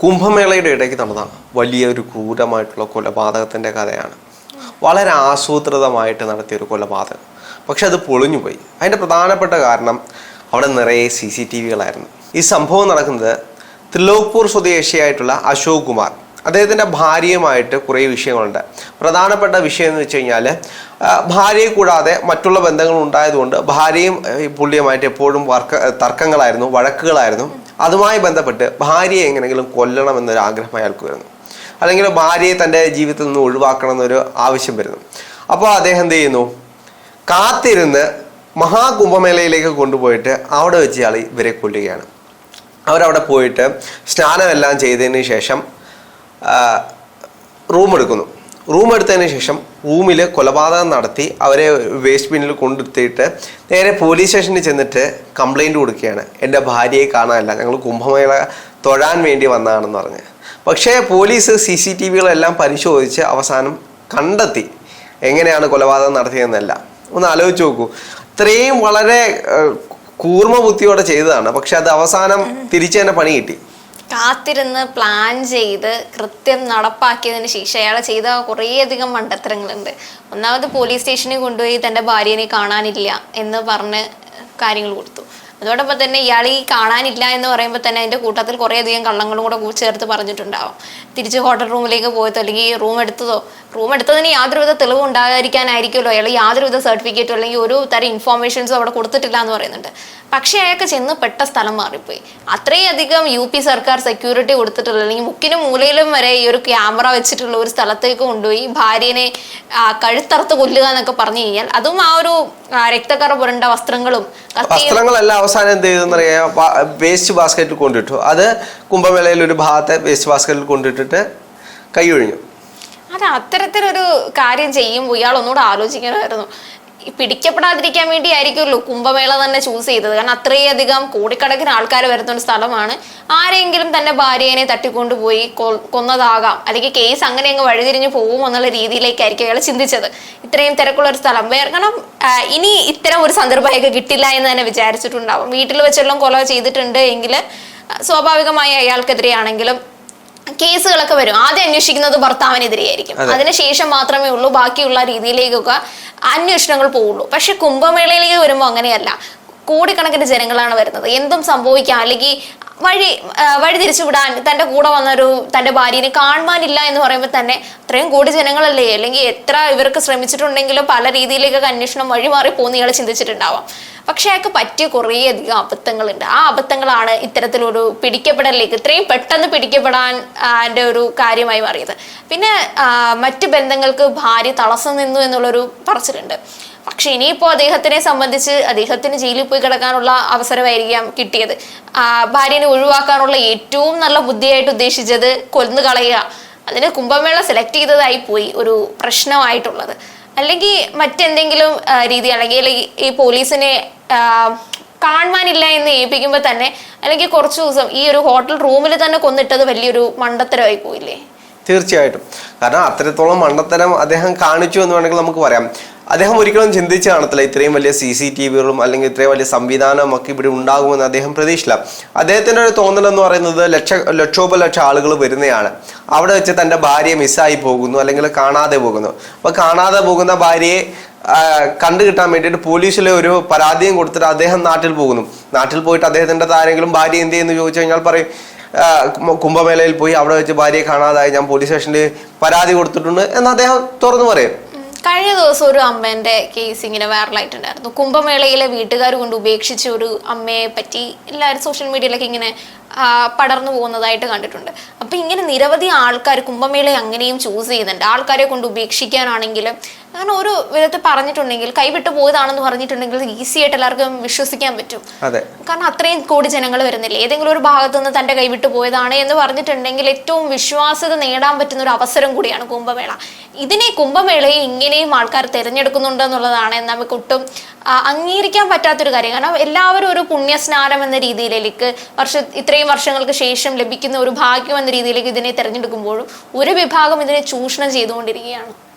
കുംഭമേളയുടെ ഇടയ്ക്ക് നടന്ന വലിയൊരു ക്രൂരമായിട്ടുള്ള കൊലപാതകത്തിന്റെ കഥയാണ്. വളരെ ആസൂത്രിതമായിട്ട് നടത്തിയ ഒരു കൊലപാതകം. പക്ഷെ അത് പൊളിഞ്ഞുപോയി. അതിന്റെ പ്രധാനപ്പെട്ട കാരണം അവിടെ നിറയെ സി സി ടി വികളായിരുന്നു. ഈ സംഭവം നടക്കുന്നത് ത്രിലോക്പൂർ സ്വദേശിയായിട്ടുള്ള അശോക് കുമാർ. അദ്ദേഹത്തിന്റെ ഭാര്യയുമായിട്ട് കുറേ വിഷയങ്ങളുണ്ട്. പ്രധാനപ്പെട്ട വിഷയം എന്ന് വെച്ച് കഴിഞ്ഞാൽ ഭാര്യയെ കൂടാതെ മറ്റുള്ള ബന്ധങ്ങൾ ഉണ്ടായതുകൊണ്ട് ഭാര്യയും പുള്ളിയുമായിട്ട് എപ്പോഴും വർക്ക തർക്കങ്ങളായിരുന്നു വഴക്കുകളായിരുന്നു. അതുമായി ബന്ധപ്പെട്ട് ഭാര്യയെ എങ്ങനെയെങ്കിലും കൊല്ലണം എന്നൊരു ആഗ്രഹം അയാൾക്ക് വരുന്നു. അല്ലെങ്കിൽ ഭാര്യയെ തന്റെ ജീവിതത്തിൽ നിന്ന് ഒഴിവാക്കണം എന്നൊരു ആവശ്യം വരുന്നു. അപ്പോൾ അദ്ദേഹം എന്ത് ചെയ്യുന്നു? കാത്തിരുന്ന് മഹാകുംഭമേളയിലേക്ക് കൊണ്ടുപോയിട്ട് അവിടെ വെച്ച് ഇയാൾ ഇവരെ കൊല്ലുകയാണ്. അവരവിടെ പോയിട്ട് സ്നാനമെല്ലാം ചെയ്തതിന് ശേഷം റൂം എടുക്കുന്നു. റൂം എടുത്തതിന് ശേഷം റൂമിൽ കൊലപാതകം നടത്തി അവരെ വേസ്റ്റ് ബിന്നിൽ കൊണ്ടെത്തിയിട്ട് നേരെ പോലീസ് സ്റ്റേഷനിൽ ചെന്നിട്ട് കംപ്ലൈന്റ് കൊടുക്കുകയാണ്. എന്റെ ഭാര്യയെ കാണാനല്ല ഞങ്ങൾ കുംഭമേള തൊഴാൻ വേണ്ടി വന്നതാണെന്ന് പറഞ്ഞ്. പക്ഷേ പോലീസ് സി സി ടി വികളെല്ലാം പരിശോധിച്ച് അവസാനം കണ്ടെത്തി. എങ്ങനെയാണ് കൊലപാതകം നടത്തിയതെന്നല്ല. ഒന്ന് ആലോചിച്ച് നോക്കൂ. ഇത്രയും വളരെ കൂർമ്മ ബുദ്ധിയോടെ ചെയ്തതാണ്. പക്ഷെ അത് അവസാനം തിരിച്ചു തന്നെ പണി കിട്ടി. കാത്തിരുന്ന് പ്ലാൻ ചെയ്ത് കൃത്യം നടപ്പാക്കിയതിന് ശേഷം അയാൾ ചെയ്ത കുറേയധികം മണ്ടത്തരങ്ങളുണ്ട്. ഒന്നാമത് പോലീസ് സ്റ്റേഷനിൽ കൊണ്ടുപോയി തന്റെ ഭാര്യനെ കാണാനില്ല എന്ന് പറഞ്ഞ് കാര്യങ്ങൾ കൊടുത്തു. അതോടൊപ്പം തന്നെ ഇയാൾ ഈ കാണാനില്ല എന്ന് പറയുമ്പോൾ തന്നെ അതിന്റെ കൂട്ടത്തിൽ കുറേയധികം കള്ളങ്ങളും കൂടെ ചേർത്ത് പറഞ്ഞിട്ടുണ്ടാവും. തിരിച്ച് ഹോട്ടൽ റൂമിലേക്ക് പോയതോ അല്ലെങ്കിൽ റൂം എടുത്തതോ റൂം എടുത്തതിന് യാതൊരുവിധ തെളിവ് ഉണ്ടാകാതിരിക്കാനായിരിക്കുമല്ലോ അയാൾ യാതൊരുവിധ സർട്ടിഫിക്കറ്റോ അല്ലെങ്കിൽ ഒരു തരം ഇൻഫോർമേഷൻസോ അവിടെ കൊടുത്തിട്ടില്ല എന്ന് പറയുന്നുണ്ട്. പക്ഷേ അയാൾക്ക് ചെന്ന് പെട്ട സ്ഥലം മാറിപ്പോയി. അത്രയധികം യു പി സർക്കാർ സെക്യൂരിറ്റി കൊടുത്തിട്ടുള്ള അല്ലെങ്കിൽ മുക്കിനും മൂലയിലും വരെ ഈ ഒരു ക്യാമറ വെച്ചിട്ടുള്ള ഒരു സ്ഥലത്തേക്ക് കൊണ്ടുപോയി ഭാര്യനെ കഴുത്തറുത്ത് കൊല്ലുക എന്നൊക്കെ പറഞ്ഞു കഴിഞ്ഞാൽ അതും ആ ഒരു രക്തക്കറ പുരണ്ട വസ്ത്രങ്ങളും വസ്ത്രങ്ങളെല്ലാം അവസാനം എന്ത് ചെയ്തെന്നറിയാം വേസ്റ്റ് ബാസ്ക്കറ്റിൽ കൊണ്ടിട്ടു. അത് കുംഭമേളയിൽ ഒരു ഭാഗത്തെ വേസ്റ്റ് ബാസ്ക്കറ്റിൽ കൊണ്ടിട്ടിട്ട് കൈ ഒഴിഞ്ഞു. അത് അത്തരത്തിലൊരു കാര്യം ചെയ്യുമ്പോൾ ഇയാൾ ഒന്നുകൂടെ ആലോചിക്കണമായിരുന്നു. പിടിക്കപ്പെടാതിരിക്കാൻ വേണ്ടി ആയിരിക്കുമല്ലോ കുംഭമേള തന്നെ ചൂസ് ചെയ്തത്. കാരണം അത്രയധികം കോടിക്കണക്കിന് ആൾക്കാർ വരുന്ന ഒരു സ്ഥലമാണ്. ആരെങ്കിലും തന്നെ ഭാര്യനെ തട്ടിക്കൊണ്ടുപോയി കൊന്നതാകാം. അല്ലെങ്കിൽ കേസ് അങ്ങനെ അങ്ങ് വഴിതിരിഞ്ഞു പോകും എന്നുള്ള രീതിയിലേക്കായിരിക്കും അയാൾ ചിന്തിച്ചത്. ഇത്രയും തിരക്കുള്ള ഒരു സ്ഥലം. വേറെ കാരണം ഇനി ഇത്തരം ഒരു സന്ദർഭമൊക്കെ കിട്ടില്ല എന്ന് തന്നെ വിചാരിച്ചിട്ടുണ്ടാവും. വീട്ടിൽ വെച്ചെല്ലാം കൊല ചെയ്തിട്ടുണ്ട് എങ്കിൽ സ്വാഭാവികമായി അയാൾക്കെതിരെയാണെങ്കിലും കേസുകളൊക്കെ വരും. ആദ്യം അന്വേഷിക്കുന്നത് ഭർത്താവിനെതിരെയായിരിക്കും. അതിനുശേഷം മാത്രമേ ഉള്ളൂ. ബാക്കിയുള്ള രീതിയിലേക്കൊക്കെ അന്വേഷണങ്ങൾ പോവുള്ളൂ. പക്ഷെ കുംഭമേളയിലേക്ക് വരുമ്പോൾ അങ്ങനെയല്ല. കോടിക്കണക്കിന് ജനങ്ങളാണ് വരുന്നത്. എന്തും സംഭവിക്കാം. അല്ലെങ്കിൽ വഴി വഴി തിരിച്ചുവിടാൻ തന്റെ കൂടെ വന്നൊരു തന്റെ ഭാര്യനെ കാണുവാനില്ല എന്ന് പറയുമ്പോൾ തന്നെ അത്രയും കൂടി ജനങ്ങളല്ലേ? അല്ലെങ്കിൽ എത്ര ഇവർക്ക് ശ്രമിച്ചിട്ടുണ്ടെങ്കിലും പല രീതിയിലേക്കൊക്കെ അന്വേഷണം വഴി മാറി പോകുന്ന ഇയാൾ ചിന്തിച്ചിട്ടുണ്ടാവാം. പക്ഷെ അയാൾക്ക് പറ്റിയ കുറേയധികം അബദ്ധങ്ങളുണ്ട്. ആ അബദ്ധങ്ങളാണ് ഇത്തരത്തിലൊരു പിടിക്കപ്പെടലിലേക്ക് ഇത്രയും പെട്ടെന്ന് പിടിക്കപ്പെടാൻ എന്റെ ഒരു കാര്യമായി മാറിയത്. പിന്നെ മറ്റു ബന്ധങ്ങൾക്ക് ഭാര്യ തടസ്സം നിന്നു എന്നുള്ളൊരു പറച്ചിലുണ്ട്. പക്ഷെ ഇനിയിപ്പോൾ അദ്ദേഹത്തിനെ സംബന്ധിച്ച് അദ്ദേഹത്തിന് ജയിലിൽ പോയി കിടക്കാനുള്ള അവസരമായിരിക്കാം കിട്ടിയത്. ഭാര്യനെ ഒഴിവാക്കാനുള്ള ഏറ്റവും നല്ല ബുദ്ധിയായിട്ട് ഉദ്ദേശിച്ചത് കൊന്നു കളയുക അതിന് കുംഭമേള സെലക്ട് ചെയ്തതായി പോയി ഒരു പ്രശ്നമായിട്ടുള്ളത്. അല്ലെങ്കിൽ മറ്റെന്തെങ്കിലും രീതി അല്ലെങ്കിൽ ഈ പോലീസിനെ കാണുവാനില്ല എന്ന് ഏൽപ്പിക്കുമ്പോൾ തന്നെ അല്ലെങ്കിൽ കുറച്ച് ദിവസം ഈ ഒരു ഹോട്ടൽ റൂമിൽ തന്നെ കൊന്നിട്ടത് വലിയൊരു മണ്ടത്തരമായി പോയില്ലേ? തീർച്ചയായിട്ടും. കാരണം അത്രത്തോളം മണ്ടത്തരം അദ്ദേഹം കാണിച്ചു എന്ന് വേണമെങ്കിൽ നമുക്ക് പറയാം. അദ്ദേഹം ഒരിക്കലും ചിന്തിച്ച് കാണത്തില്ല. ഇത്രയും വലിയ സി സി ടി വികളും അല്ലെങ്കിൽ ഇത്രയും വലിയ സംവിധാനവും ഒക്കെ ഇവിടെ ഉണ്ടാകുമെന്ന് അദ്ദേഹം പ്രതീക്ഷിച്ചില്ല അദ്ദേഹത്തിന്റെ ഒരു തോന്നൽ എന്ന് പറയുന്നത് ലക്ഷ ലക്ഷോപലക്ഷം ആളുകൾ വരുന്നതാണ് അവിടെ വെച്ച് തന്റെ ഭാര്യ മിസ്സായി പോകുന്നു അല്ലെങ്കിൽ കാണാതെ പോകുന്നു. അപ്പോൾ കാണാതെ പോകുന്ന ഭാര്യയെ കണ്ടു കിട്ടാൻ വേണ്ടിയിട്ട് പോലീസിലെ ഒരു പരാതിയും കൊടുത്തിട്ട് അദ്ദേഹം നാട്ടിൽ പോകുന്നു. നാട്ടിൽ പോയിട്ട് അദ്ദേഹത്തിന്റെ ആരെങ്കിലും ഭാര്യ എന്ത് ചെയ്യുന്നു ചോദിച്ചു കഴിഞ്ഞാൽ പറയും കുംഭമേളയിൽ പോയി അവിടെ വെച്ച് ഭാര്യയെ കാണാതായി ഞാൻ പോലീസ് സ്റ്റേഷനിൽ പരാതി കൊടുത്തിട്ടുണ്ട് എന്ന് അദ്ദേഹം തുറന്നു പറയും. കഴിഞ്ഞ ദിവസം ഒരു അമ്മേന്റെ കേസ് ഇങ്ങനെ വൈറലായിട്ടുണ്ടായിരുന്നു കുംഭമേളയിലെ വീട്ടുകാർ കൊണ്ട് ഉപേക്ഷിച്ച ഒരു അമ്മയെ പറ്റി എല്ലാവരും സോഷ്യൽ മീഡിയയിലൊക്കെ ഇങ്ങനെ പടർന്നു പോകുന്നതായിട്ട് കണ്ടിട്ടുണ്ട്. അപ്പൊ ഇങ്ങനെ നിരവധി ആൾക്കാർ കുംഭമേളയെ അങ്ങനെയും ചൂസ് ചെയ്യുന്നുണ്ട്. ആൾക്കാരെ കൊണ്ട് ഉപേക്ഷിക്കാനാണെങ്കിലും കാരണം ഒരു വിധത്തിൽ പറഞ്ഞിട്ടുണ്ടെങ്കിൽ കൈവിട്ട് പോയതാണെന്ന് പറഞ്ഞിട്ടുണ്ടെങ്കിൽ ഈസി ആയിട്ട് എല്ലാവർക്കും വിശ്വസിക്കാൻ പറ്റും. അതെ. കാരണം അത്രയും കോടി ജനങ്ങൾ വരുന്നില്ല? ഏതെങ്കിലും ഒരു ഭാഗത്തു നിന്ന് തന്റെ കൈവിട്ട് പോയതാണ് എന്ന് പറഞ്ഞിട്ടുണ്ടെങ്കിൽ ഏറ്റവും വിശ്വാസ്യത നേടാൻ പറ്റുന്ന ഒരു അവസരം കൂടിയാണ് കുംഭമേള. ഇതിനെ കുംഭമേളയെ ഇങ്ങനെയും ആൾക്കാർ തിരഞ്ഞെടുക്കുന്നുണ്ട് എന്നുള്ളതാണ് നമുക്ക് ഒട്ടും അംഗീകരിക്കാൻ പറ്റാത്തൊരു കാര്യം. കാരണം എല്ലാവരും ഒരു പുണ്യസ്നാനം എന്ന രീതിയിലേക്ക് വർഷ ഇത്രയും വർഷങ്ങൾക്ക് ശേഷം ലഭിക്കുന്ന ഒരു ഭാഗ്യം എന്ന രീതിയിലേക്ക് ഇതിനെ തിരഞ്ഞെടുക്കുമ്പോഴും ഒരു വിഭാഗം ഇതിനെ ചൂഷണം ചെയ്തുകൊണ്ടിരിക്കുകയാണ്.